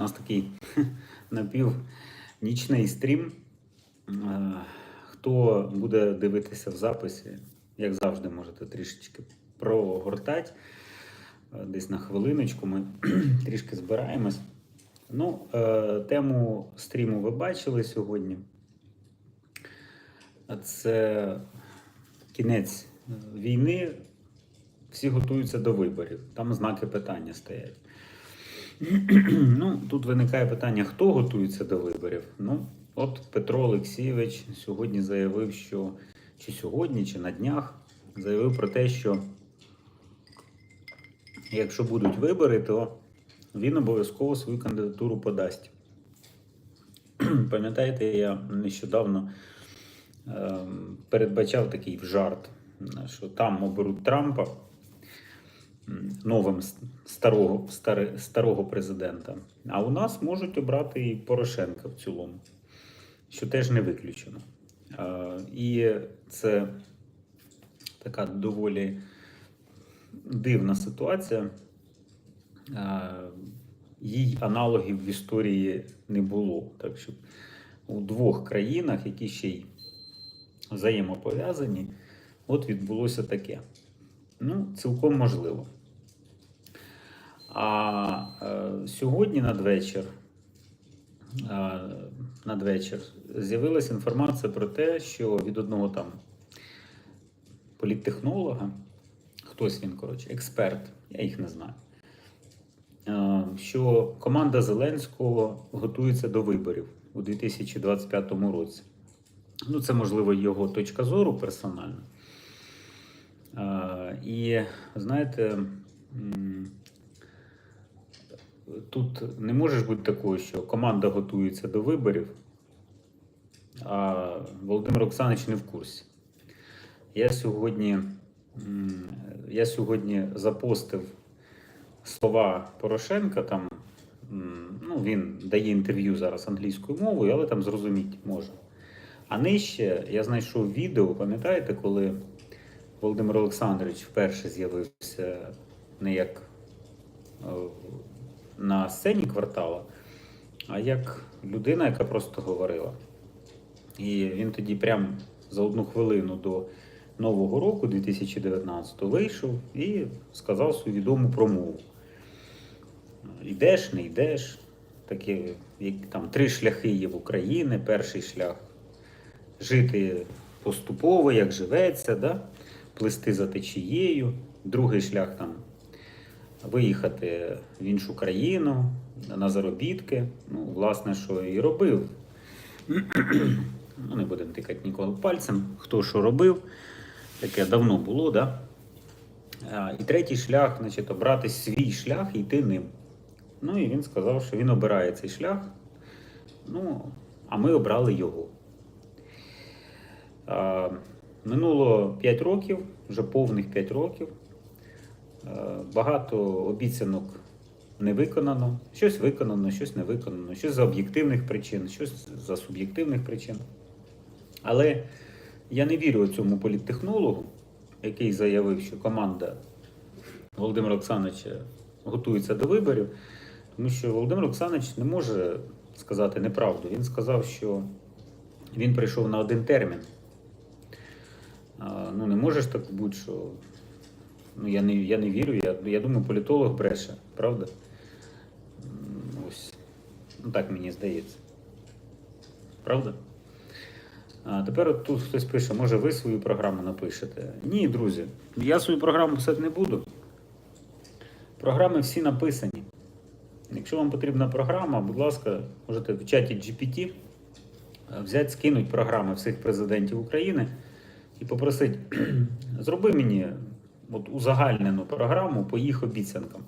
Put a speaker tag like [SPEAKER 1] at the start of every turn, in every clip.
[SPEAKER 1] У нас такий напівнічний стрім. Е, Хто буде дивитися в записі, як завжди, можете трішечки прогортати. Е, Десь на хвилиночку ми трішки збираємось. Ну, е, тему стріму ви бачили сьогодні. Це кінець війни. Всі готуються до виборів. Там знаки питання стоять. ну, тут виникає питання, хто готується до виборів. Ну, от Петро Олексійович сьогодні заявив, що чи сьогодні, чи на днях заявив про те, що якщо будуть вибори, то він обов'язково свою кандидатуру подасть. Пам'ятаєте, я нещодавно ем, передбачав такий жарт, що там оберуть Трампа новим старого, старе- старого президента, а у нас можуть обрати і Порошенка в цілому, що теж не виключено. І це така доволі дивна ситуація. Їй аналогів в історії не було. Так що у двох країнах, які ще й взаємопов'язані, от відбулося таке. Ну, цілком можливо. А е, сьогодні надвечір, е, надвечір з'явилася інформація про те, що від одного там політтехнолога, хтось він, коротше, експерт, я їх не знаю, е, що команда Зеленського готується до виборів у 2025 році. Ну, це можливо його точка зору персональна. Е, І знаєте, тут не може бути такого, що команда готується до виборів, а Володимир Олександрович не в курсі. Я сьогодні, я сьогодні запостив слова Порошенка. Там, ну, він дає інтерв'ю зараз англійською мовою, але там зрозуміти може. А нижче я знайшов відео, пам'ятаєте, коли Володимир Олександрович вперше з'явився не як е, на сцені квартала, а як людина, яка просто говорила. І він тоді прям за одну хвилину до Нового року, 2019, вийшов і сказав свою відому промову. Йдеш, не йдеш. Такі, як там три шляхи є в Україні. Перший шлях жити поступово, як живеться, да? плисти за течією. Другий шлях там виїхати в іншу країну на заробітки. Ну, власне, що і робив. Ну, не будемо тикати нікого пальцем, хто що робив. Таке давно було, да? І третій шлях, значить, обрати свій шлях і йти ним. Ну і він сказав, що він обирає цей шлях. Ну, а ми обрали його. Минуло 5 років, вже повних 5 років. А, багато обіцянок не виконано. Щось виконано, щось не виконано, щось за об'єктивних причин, щось за суб'єктивних причин. Але я не вірю цьому політтехнологу, який заявив, що команда Володимира Олександровича готується до виборів, тому що Володимир Олександрович не може сказати неправду. Він сказав, що він прийшов на один термін. Ну, не може ж так бути, що ну, я, не, я не вірю. Я, я думаю, політолог бреше, правда? Ось. Ну так мені здається. Правда? А тепер тут хтось пише, може ви свою програму напишете. Ні, друзі, я свою програму писати не буду. Програми всі написані. Якщо вам потрібна програма, будь ласка, можете в чаті GPT е, взяти, скинуть програми всіх президентів України і попросити, зроби мені от узагальнену програму по їх обіцянкам.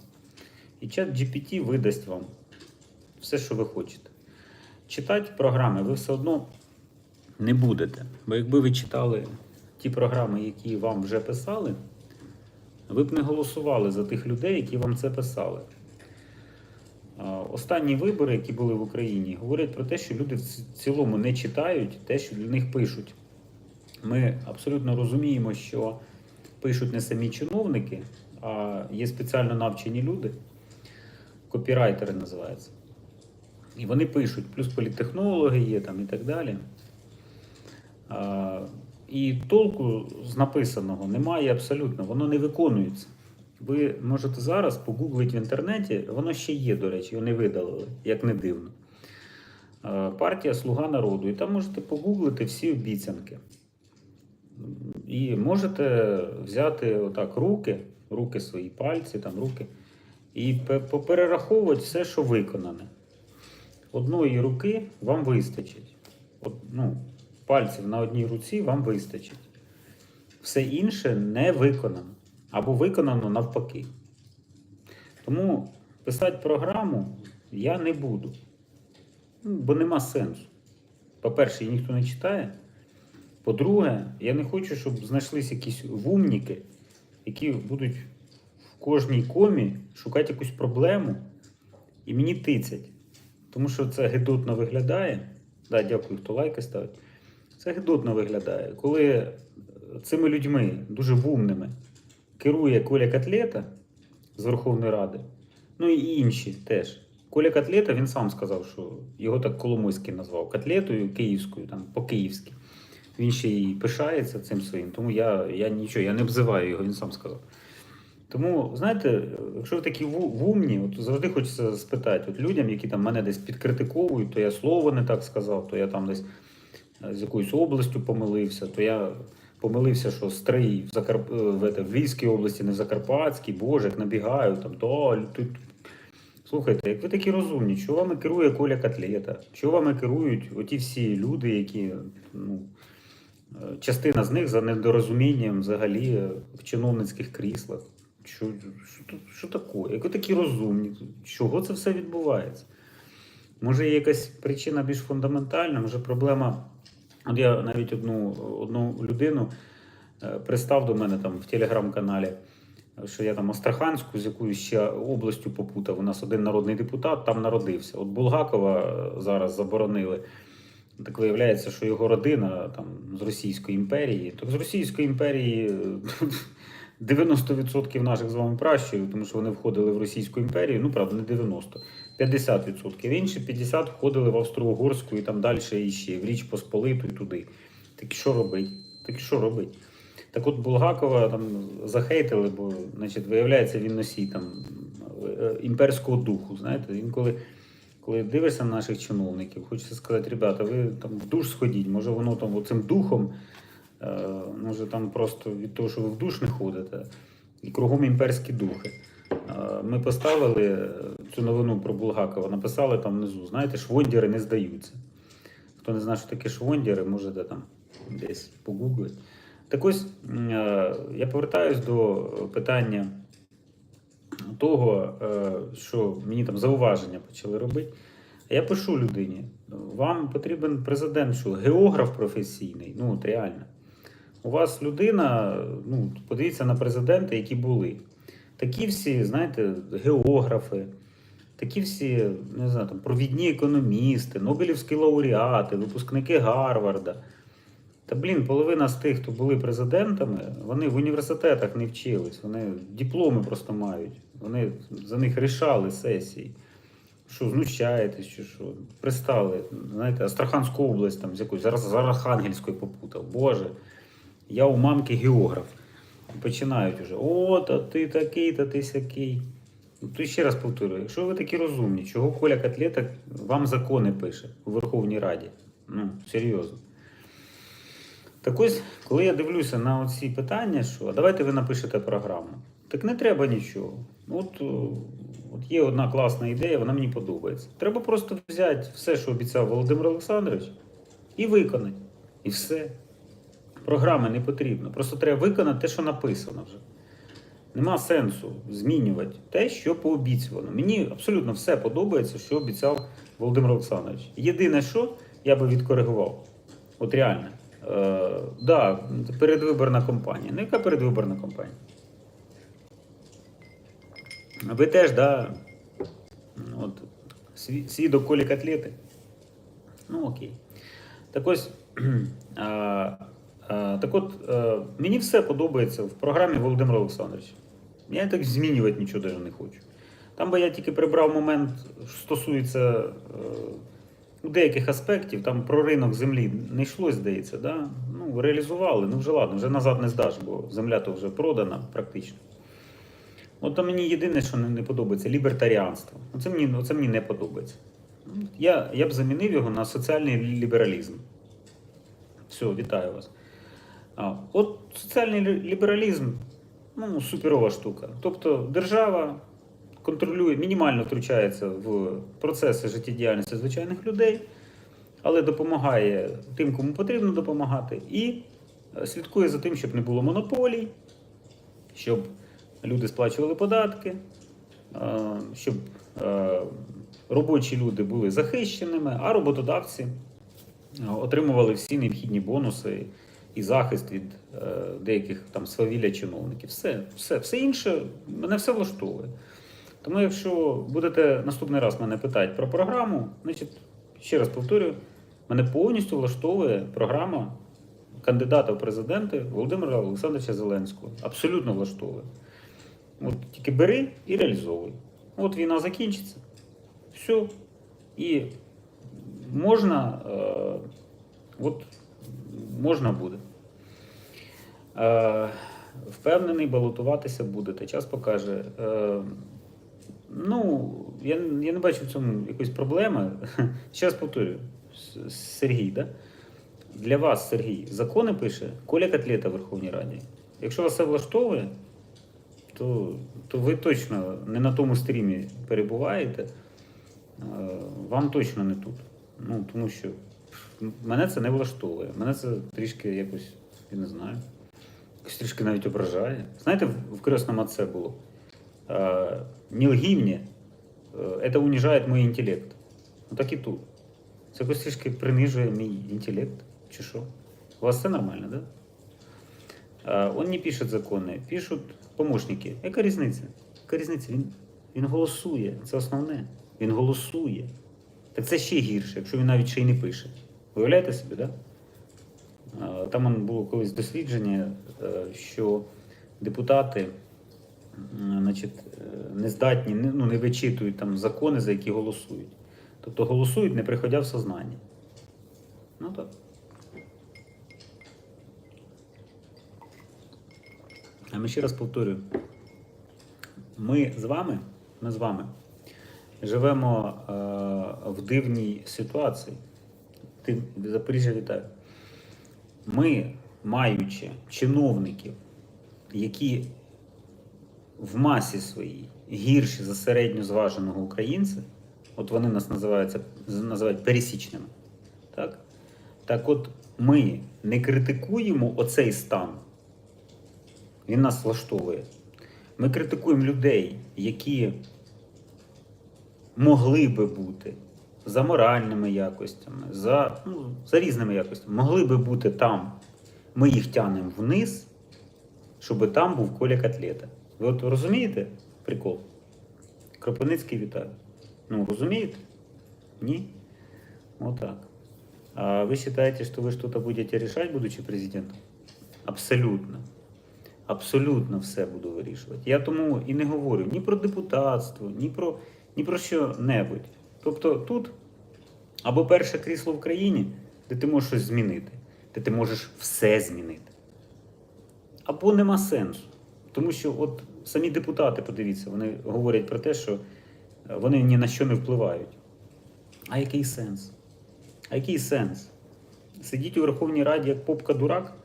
[SPEAKER 1] І чат GPT видасть вам все, що ви хочете. Читати програми ви все одно не будете. Бо якби ви читали ті програми, які вам вже писали, ви б не голосували за тих людей, які вам це писали. Останні вибори, які були в Україні, говорять про те, що люди в цілому не читають те, що для них пишуть. Ми абсолютно розуміємо, що пишуть не самі чиновники, а є спеціально навчені люди, копірайтери називаються. І вони пишуть, плюс політтехнологи є там і так далі. А, і толку з написаного немає абсолютно, воно не виконується. Ви можете зараз погуглити в інтернеті, воно ще є, до речі, його не видалили, як не дивно. Партія Слуга народу. І там можете погуглити всі обіцянки. І можете взяти отак руки, руки свої пальці, там руки, і пе- поперераховувати все, що виконане. Одної руки вам вистачить. От, ну, пальців на одній руці вам вистачить. Все інше не виконано. Або виконано навпаки. Тому писати програму я не буду. Ну, Бо нема сенсу. По-перше, її ніхто не читає. По-друге, я не хочу, щоб знайшлися якісь вумніки, які будуть в кожній комі шукати якусь проблему і мені тицять. Тому що це гидотно виглядає. Да, дякую, хто лайки ставить. Це гидотно виглядає. Коли цими людьми, дуже вумними, керує Коля Котлета з Верховної Ради, ну і інші теж. Коля Котлета, він сам сказав, що його так Коломойський назвав котлетою київською, там по-київськи. Він ще й пишається цим своїм, тому я, я нічого, я не обзиваю його, він сам сказав. Тому, знаєте, якщо ви такі вумні, от завжди хочеться спитати от людям, які там мене десь підкритиковують, то я слово не так сказав, то я там десь е, з якоюсь областю помилився, то я помилився, що стрий в, Закарп... е, в, в Львівській області, не в Закарпатській, боже, як набігаю, там, то тут. Слухайте, як ви такі розумні, що вами керує Коля Котлета? Що вами керують оті всі люди, які, ну, частина з них за недорозумінням взагалі в чиновницьких кріслах. Що, що, що таке? Як ви такі розумні? Чого це все відбувається? Може, є якась причина більш фундаментальна, може проблема. От я навіть одну, одну людину е, пристав до мене там в телеграм-каналі, що я там Астраханську з якоюсь ще областю попутав. У нас один народний депутат там народився. От Булгакова е, зараз заборонили. Так виявляється, що його родина там з Російської імперії. Так з Російської імперії е, 90% наших з вами пращурів, тому що вони входили в Російську імперію. Ну, правда, не 90, 50%. Інші 50 входили в Австро-Угорську і там далі іще, в Річ Посполиту і туди. Так що робить? Так що робить? Так от Булгакова там захейтили, бо значить, виявляється, він носій там е, імперського духу. Знаєте, інколи, коли дивишся на наших чиновників, хочеться сказати, ребята, ви там в душ сходіть, може воно там цим духом, е, може там просто від того, що ви в душ не ходите, і кругом імперські духи. Е, Ми поставили е, цю новину про Булгакова, написали там внизу, знаєте, швондіри не здаються. Хто не знає, що таке швондіри, можете там десь погуглити. Так ось я повертаюсь до питання того, е, що мені там зауваження почали робити. Я пишу людині: вам потрібен президент, що географ професійний, ну от реально. У вас людина, ну, подивіться на президенти, які були. Такі всі, знаєте, географи, такі всі, не знаю, там, провідні економісти, Нобелівські лауреати, випускники Гарварда. Та блін, половина з тих, хто були президентами, вони в університетах не вчились, вони дипломи просто мають. Вони за них рішали сесії. Що знущаєтесь, чи що? Пристали. Знаєте, Астраханську область там з якоюсь зараз з Архангельською попутав. Боже, я у мамки географ. Починають уже. О, та ти такий, та ти сякий. Ну, То ще раз повторюю, якщо ви такі розумні, чого Коля Котлета вам закони пише у Верховній Раді? Ну, серйозно. Так ось, коли я дивлюся на оці питання, що давайте ви напишете програму. Так не треба нічого. От, от є одна класна ідея, вона мені подобається. Треба просто взяти все, що обіцяв Володимир Олександрович, і виконати. І все. Програми не потрібно. Просто треба виконати те, що написано вже. Нема сенсу змінювати те, що пообіцювано. Мені абсолютно все подобається, що обіцяв Володимир Олександрович. Єдине, що я би відкоригував, от реально. Е, да, передвиборна кампанія. Ну, яка передвиборна кампанія? Ви теж, да, от, свідок Колі Котлети. Ну, окей. Так ось, а, а, так от, е, мені все подобається в програмі Володимира Олександровича. Я так змінювати нічого навіть не хочу. Там би я тільки прибрав момент, що стосується е, ну, деяких аспектів, там про ринок землі не йшлось, здається, да? ну, реалізували, ну вже ладно, вже назад не здаш, бо земля то вже продана практично. От мені єдине, що не, подобається, лібертаріанство. Оце мені, оце мені не подобається. Я, я б замінив його на соціальний лібералізм. Все, вітаю вас. А, от соціальний лібералізм ну, суперова штука. Тобто держава контролює, мінімально втручається в процеси життєдіяльності звичайних людей, але допомагає тим, кому потрібно допомагати, і е, слідкує за тим, щоб не було монополій, щоб люди сплачували податки, е, щоб е, робочі люди були захищеними, а роботодавці е, отримували всі необхідні бонуси і захист від деяких там свавілля чиновників. Все, все, все інше мене все влаштовує. Тому, якщо будете наступний раз мене питати про програму, значить, ще раз повторюю, мене повністю влаштовує програма кандидата в президенти Володимира Олександровича Зеленського. Абсолютно влаштовує. От тільки бери і реалізовуй. От війна закінчиться. Все. І можна, е, от можна буде. Е, впевнений, балотуватися будете. Час покаже. Е, ну, я, я не бачу в цьому якоїсь проблеми. Ще раз повторюю, Сергій, да? для вас, Сергій, закони пише Коля Котлета в Верховній Раді. Якщо вас це влаштовує, то, то ви точно не на тому стрімі перебуваєте. Е, Вам точно не тут. Ну, тому що мене це не влаштовує. Мене це трішки якось, я не знаю, якось трішки навіть ображає. Знаєте, в, крестному отце було. Е, Не мені, е, це унижає мій інтелект. Ну так і тут. Це якось трішки принижує мій інтелект. Чи що? У вас все нормально, да? А, Он не пишет закони, пишуть помощники. Яка різниця? Яка різниця? Він, він голосує. Це основне. Він голосує. Так це ще гірше, якщо він навіть ще й не пише. Уявляєте собі, так? Да? Там було колись дослідження, е, що депутати значить, е, не здатні, ну, не вичитують там закони, за які голосують. Тобто голосують, не приходя в сознання. Ну так. Ми ще раз повторюю. Ми з вами, ми з вами живемо е, в дивній ситуації. Ти Запоріжжя вітаю. Ми, маючи чиновників, які в масі своїй гірші за середньо зваженого українця, от вони нас називаються, називають пересічними. Так? так от ми не критикуємо оцей стан, він нас влаштовує. Ми критикуємо людей, які могли би бути за моральними якостями, за, ну, за різними якостями, могли би бути там. Ми їх тянемо вниз, щоб там був Коля Котлета. Ви от розумієте прикол? Кропивницький вітаю. Ну, розумієте? Ні? Отак. А вы считаете, что вы что-то будете решать, будучи президентом? Абсолютно. Абсолютно все буду вирішувати. Я тому і не говорю ні про депутатство, ні про, ні про що-небудь. Тобто тут або перше крісло в країні, де ти можеш щось змінити, де ти можеш все змінити. Або нема сенсу. Тому що от самі депутати, подивіться, вони говорять про те, що е, вони ні на що не впливають. А який сенс? А який сенс? Сидіть у Верховній Раді як попка дурак,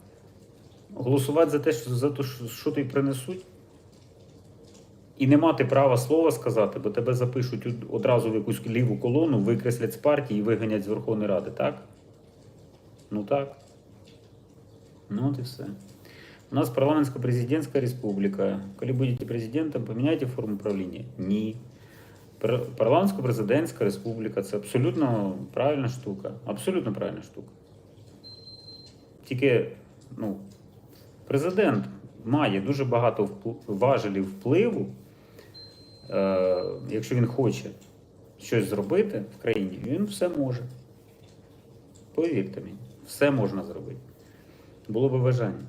[SPEAKER 1] голосувати за те, що, за те, що, тобі принесуть, і не мати права слова сказати, бо тебе запишуть одразу в якусь ліву колону, викреслять з партії і виганять з Верховної Ради, так? Ну так. Ну от і все. У нас парламентсько-президентська республіка. Коли будете президентом, поміняйте форму правління? Ні. Пар- Парламентсько-президентська республіка це абсолютно правильна штука. Абсолютно правильна штука. Тільки, ну, президент має дуже багато важелів впливу, е, якщо він хоче щось зробити в країні, він все може. Повірте мені, все можна зробити. Було би бажання.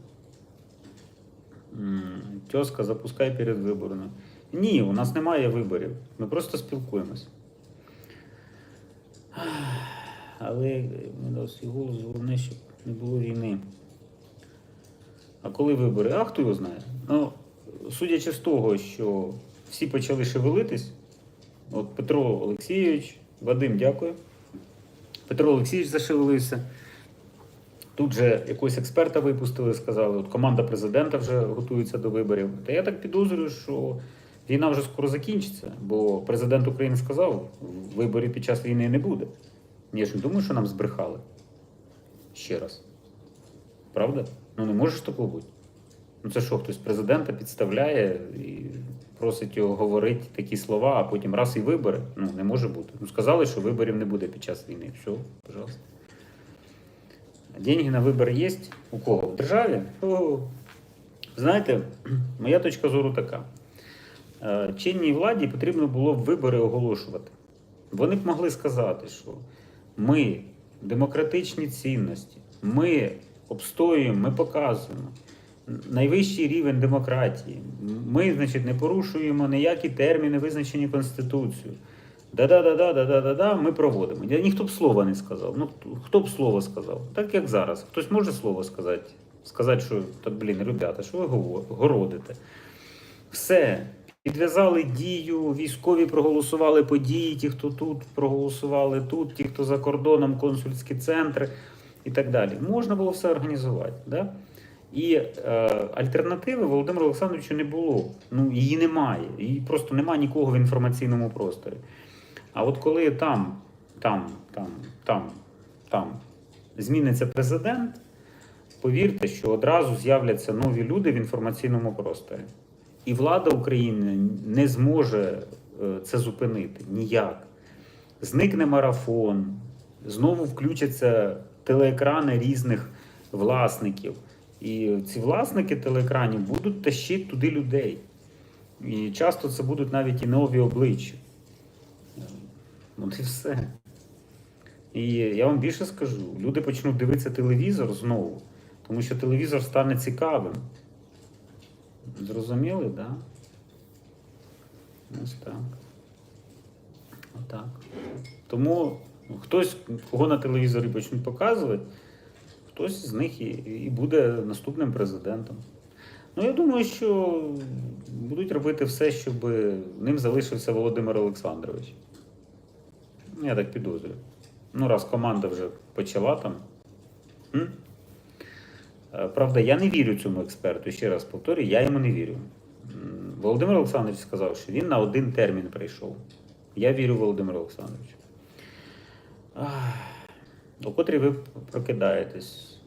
[SPEAKER 1] Тезка, запускай перед виборами. Ні, у нас немає виборів. Ми просто спілкуємось. Але голос, головне, щоб не було війни. А коли вибори? А хто його знає? Ну, судячи з того, що всі почали шевелитись, от Петро Олексійович, Вадим, дякую. Петро Олексійович зашевелився. Тут же якогось експерта випустили, сказали, от команда президента вже готується до виборів. Та я так підозрюю, що війна вже скоро закінчиться, бо президент України сказав, виборів під час війни не буде. Я ж не думаю, що нам збрехали. Ще раз. Правда? Ну не може ж такого бути. Ну це що, хтось президента підставляє і просить його говорити такі слова, а потім раз і вибори. Ну не може бути. Ну сказали, що виборів не буде під час війни. Все, пожалуйста. Деньги на вибори є у кого? В державі? О, знаєте, моя точка зору така. Е, Чинній владі потрібно було б вибори оголошувати. Вони б могли сказати, що ми демократичні цінності, ми обстоюємо, ми показуємо найвищий рівень демократії. Ми, значить, не порушуємо ніякі терміни, визначені Конституцією. Да-да-да-да-да-да-да-да, ми проводимо. Ніхто б слова не сказав. Ну, хто- б слово сказав? Так як зараз. Хтось може слово сказати? Сказати, що так, блін, ребята, що ви городите? Все. Підв'язали дію, військові проголосували по дії, ті, хто тут проголосували тут, ті, хто за кордоном, консульські центри і так далі. Можна було все організувати. Да? І е, альтернативи Володимиру Олександровичу не було. Ну, її немає. Її просто немає нікого в інформаційному просторі. А от коли там, там, там, там, там зміниться президент, повірте, що одразу з'являться нові люди в інформаційному просторі. І влада України не зможе е, це зупинити ніяк. Зникне марафон, знову включаться телеекрани різних власників. І ці власники телеекранів будуть тащити туди людей. І часто це будуть навіть і нові обличчя. От і все. І я вам більше скажу: люди почнуть дивитися телевізор знову, тому що телевізор стане цікавим. Зрозуміли, так? Да? Ось так. Отак. Тому хтось, кого на телевізорі почнуть показувати, хтось з них і, і буде наступним президентом. Ну, я думаю, що будуть робити все, щоб ним залишився Володимир Олександрович. Я так підозрюю. Ну, раз команда вже почала там. М? Е, Правда, я не вірю цьому експерту. Ще раз повторюю, я йому не вірю. Володимир Олександрович сказав, що він на один термін прийшов. Я вірю Володимиру Олександровичу. О котрій ви прокидаєтесь?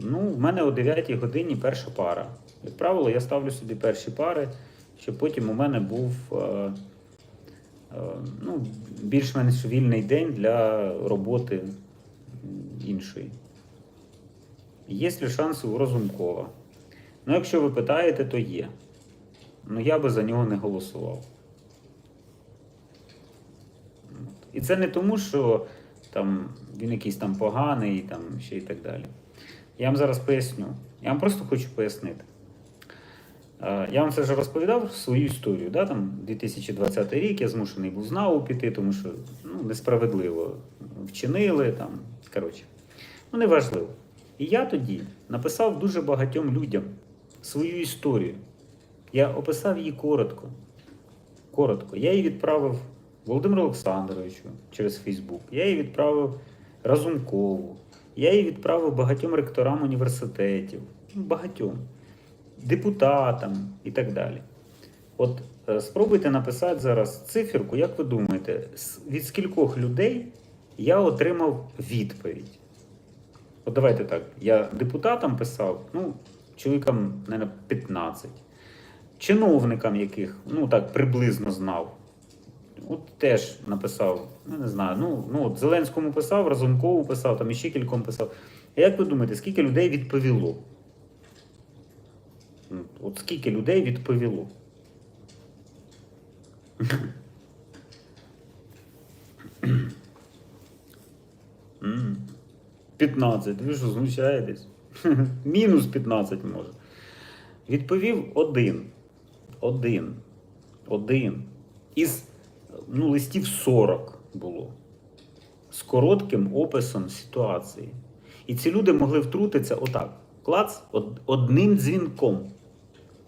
[SPEAKER 1] Ну, в мене о 9 годині перша пара. Як правило, я ставлю собі перші пари, щоб потім у мене був е, е, ну, більш-менш вільний день для роботи іншої. Є ли шанси у Розумкова? Ну, якщо ви питаєте, то є. Ну я би за нього не голосував. І це не тому, що там, він якийсь там поганий там, ще і так далі. Я вам зараз поясню. Я вам просто хочу пояснити. Е, Я вам це вже розповідав свою історію. Да? Там 2020 рік я змушений був з НАУ піти, тому що ну, несправедливо вчинили. Там, коротше, ну неважливо. І я тоді написав дуже багатьом людям свою історію. Я описав її коротко. Коротко. Я її відправив Володимиру Олександровичу через Фейсбук. Я її відправив Разумкову. Я її відправив багатьом ректорам університетів, багатьом, депутатам і так далі. От е, спробуйте написати зараз циферку, як ви думаєте, від скількох людей я отримав відповідь? От давайте так. Я депутатам писав, ну, чоловікам, мабуть, 15. Чиновникам, яких, ну так, приблизно знав. От теж написав, ну не знаю, ну, ну от Зеленському писав, Разумкову писав, там іще кільком писав. А як ви думаєте, скільки людей відповіло? От скільки людей відповіло? 15. Ви що, знущаєтесь? Мінус 15 може. Відповів один. Один. Один. Із ну, листів 40 було. З коротким описом ситуації. І ці люди могли втрутитися отак. Клац од- одним дзвінком.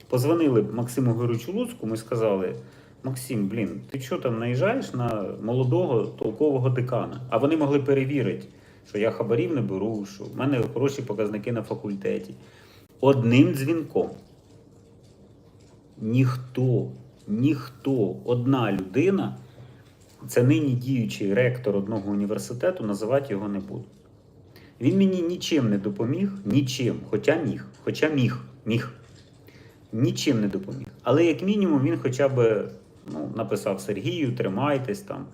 [SPEAKER 1] Позвонили Максиму Горючу Луцькому і сказали: Максим, блін, ти що там наїжджаєш на молодого толкового декана? А вони могли перевірити, що я хабарів не беру, що в мене хороші показники на факультеті. Одним дзвінком. Ніхто, ніхто, одна людина, це нині діючий ректор одного університету, називати його не буду. Він мені нічим не допоміг, нічим, хоча міг, хоча міг, міг. Нічим не допоміг. Але як мінімум він хоча б ну, написав Сергію, тримайтесь там,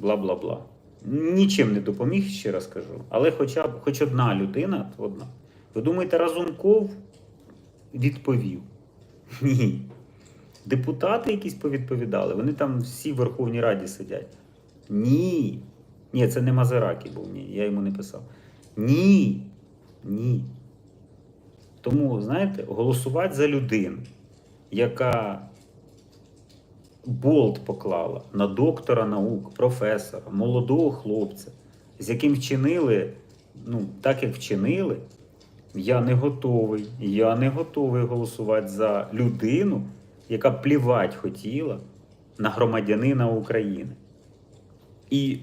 [SPEAKER 1] бла бла бла. Нічим не допоміг, ще раз кажу. Але хоча б хоч одна людина, одна. Ви думаєте, Разумков відповів? Ні. Депутати якісь повідповідали, вони там всі в Верховній Раді сидять. Ні. Ні, це не Мазеракі був, ні, я йому не писав. Ні. Ні. Тому, знаєте, голосувати за людину, яка болт поклала на доктора наук, професора, молодого хлопця, з яким вчинили, ну, так як вчинили, я не готовий. Я не готовий голосувати за людину, яка плівать хотіла на громадянина України. І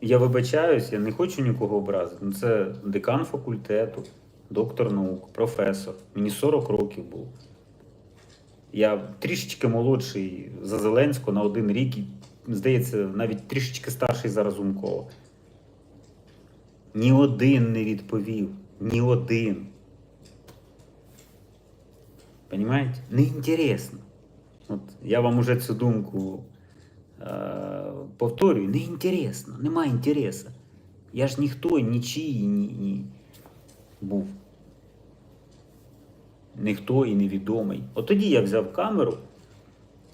[SPEAKER 1] я вибачаюсь, я не хочу нікого образити. Ну, це декан факультету, доктор наук, професор. Мені 40 років було. Я трішечки молодший за Зеленського на один рік, і, здається, навіть трішечки старший за Разумкова. Ні один не відповів. Ні один. Понимаете? Неінтересно. От я вам уже цю думку е, повторюю, неінтересно, немає інтересу. Я ж ніхто, нічий ні, ні був. Ніхто і невідомий. От тоді я взяв камеру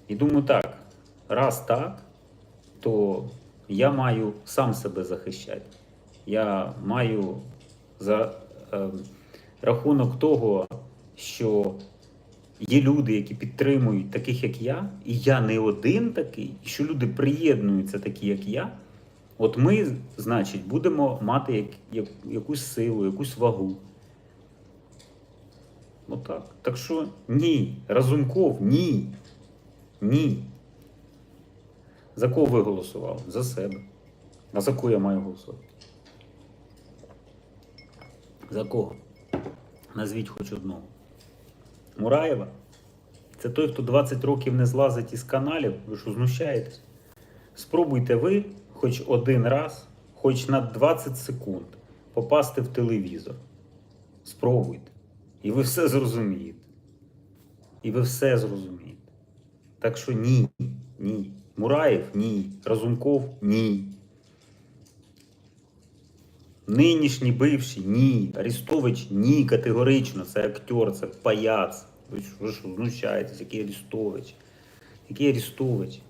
[SPEAKER 1] і думаю, так, раз так, то я маю сам себе захищати. Я маю за е, рахунок того, що є люди, які підтримують таких, як я, і я не один такий, і що люди приєднуються такі, як я. От ми, значить, будемо мати як, як, якусь силу, якусь вагу. Отак. Так що ні. Разумков, ні. Ні. За кого ви голосували? За себе. А за кого я маю голосувати? За кого? Назвіть хоч одного. Мураєва? Це той, хто 20 років не злазить із каналів. Ви що знущаєтесь? Спробуйте ви хоч один раз, хоч на 20 секунд попасти в телевізор. Спробуйте. І ви все зрозумієте. І ви все зрозумієте. Так що ні, ні. Мураєв ні. Разумков ні. Нинішній бивший ні. Арестович ні, категорично. Це актер, це паяц. Ви що, знущаєтесь, який Арестович? Який Арестович?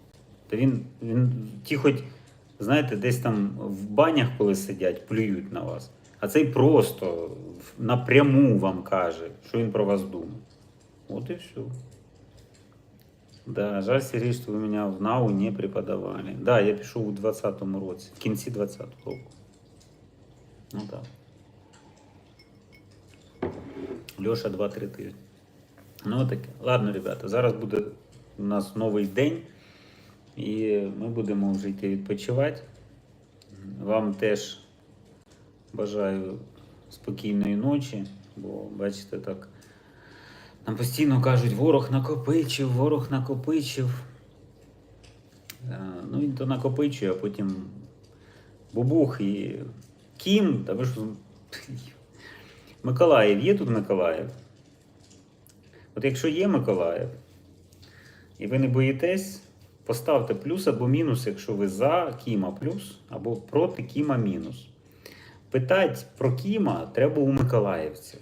[SPEAKER 1] Та він, він ті хоч, знаєте, десь там в банях, коли сидять, плюють на вас. А цей просто напряму вам каже, що він про вас думає. От і все. Да, жаль, Сергій, що ви мене в НАУ не преподавали. Да, я пішов у 20-му році, в кінці 20-го року. Ну так. Льоша 2-3 тижні. Ну таке. Ладно, ребята, зараз буде у нас новий день, і ми будемо вже йти відпочивати. Вам теж бажаю спокійної ночі, бо бачите, так. Нам постійно кажуть, ворог накопичив, ворог накопичив. Е, Ну, він то накопичує, а потім бубух і Кім, та ви ж Миколаїв, є тут Миколаїв? От якщо є Миколаїв, і ви не боїтесь, поставте плюс або мінус, якщо ви за Кіма плюс, або проти Кіма мінус. Питать про Кіма треба у миколаївців.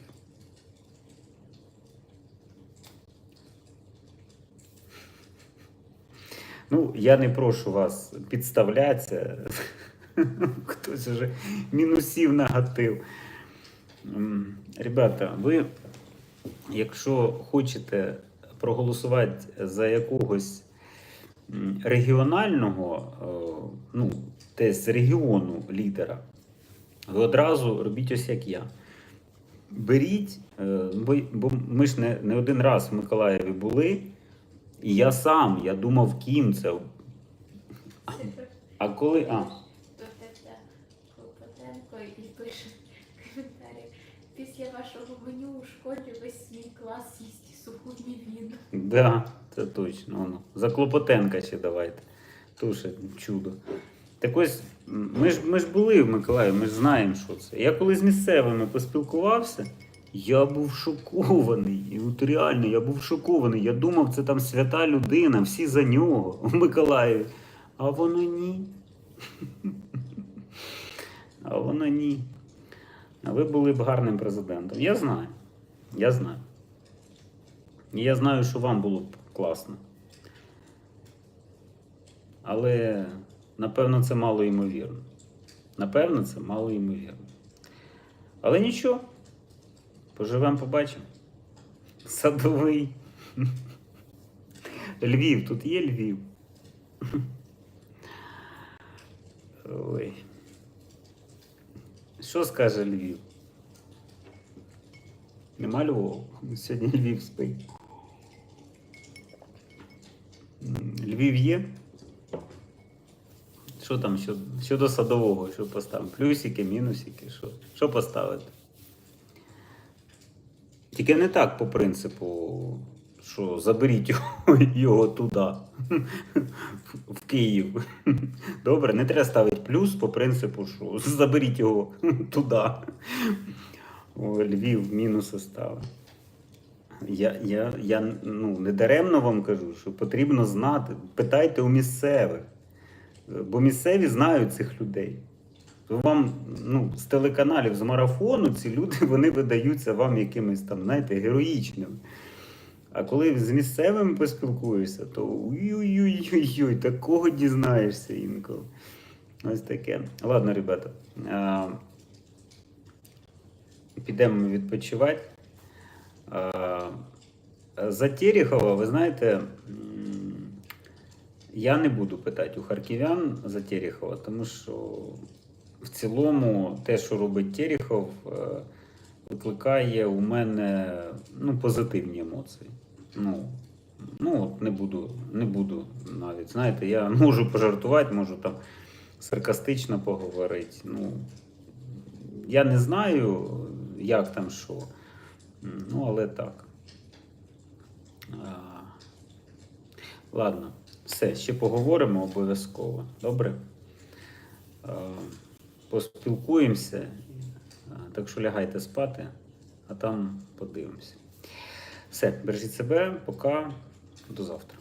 [SPEAKER 1] Ну, я не прошу вас підставлятися. Хтось уже мінусів нагатив. Ребята, ви, якщо хочете проголосувати за якогось регіонального, е, ну, те з регіону лідера, ви одразу робіть ось як я. Беріть, е, бо, ми ж не, не один раз в Миколаєві були, і я сам, я думав, ким це. А коли. А,
[SPEAKER 2] Тут Тетя Клопотенко і пише коментарі. Після вашого меню у школі весь мій клас їсть суху мівіну.
[SPEAKER 1] Да, це точно. Воно. За Клопотенка ще давайте. Тоже чудо. Так ось, ми ж, ми ж були в Миколаєві, ми ж знаємо, що це. Я коли з місцевими поспілкувався, я був шокований. І от реально, я був шокований. Я думав, це там свята людина, всі за нього в Миколаєві. А воно ні. А воно ні. А ви були б гарним президентом. Я знаю. Я знаю. І я знаю, що вам було б класно. Але напевно це мало ймовірно. Напевно, це мало ймовірно. Але нічого. Поживемо, побачимо. Садовий. Львів, тут є Львів. Ой. Що скаже Львів? Нема Львова. Сьогодні Львів спить. Львів є. Що там щодо, садового, що поставимо? Плюсики, мінусики, що, що поставити? Тільки не так по принципу, що заберіть його, його туди, в Київ. Добре, не треба ставити плюс по принципу, що заберіть його туди. Львів мінуси ставить. Я, я, я ну, не даремно вам кажу, що потрібно знати. Питайте у місцевих. Бо місцеві знають цих людей. Вам ну, з телеканалів, з марафону ці люди вони видаються вам якимись там, знаєте, героїчними. А коли з місцевими поспілкуєшся, то ой-ой-ой, такого дізнаєшся інколи. Ось таке. Ладно, ребята. А, підемо відпочивати. А, за Терехова, ви знаєте, я не буду питати у харків'ян за Терехова, тому що в цілому те, що робить Терехов, е, викликає у мене ну, позитивні емоції. Ну, ну от не буду, не буду навіть. Знаєте, я можу пожартувати, можу там саркастично поговорити. Ну, я не знаю, як там що. Ну, але так. А, ладно, все, ще поговоримо обов'язково. Добре? Поспілкуємося. Так що лягайте спати, а там подивимося. Все, бережіть себе, пока, до завтра.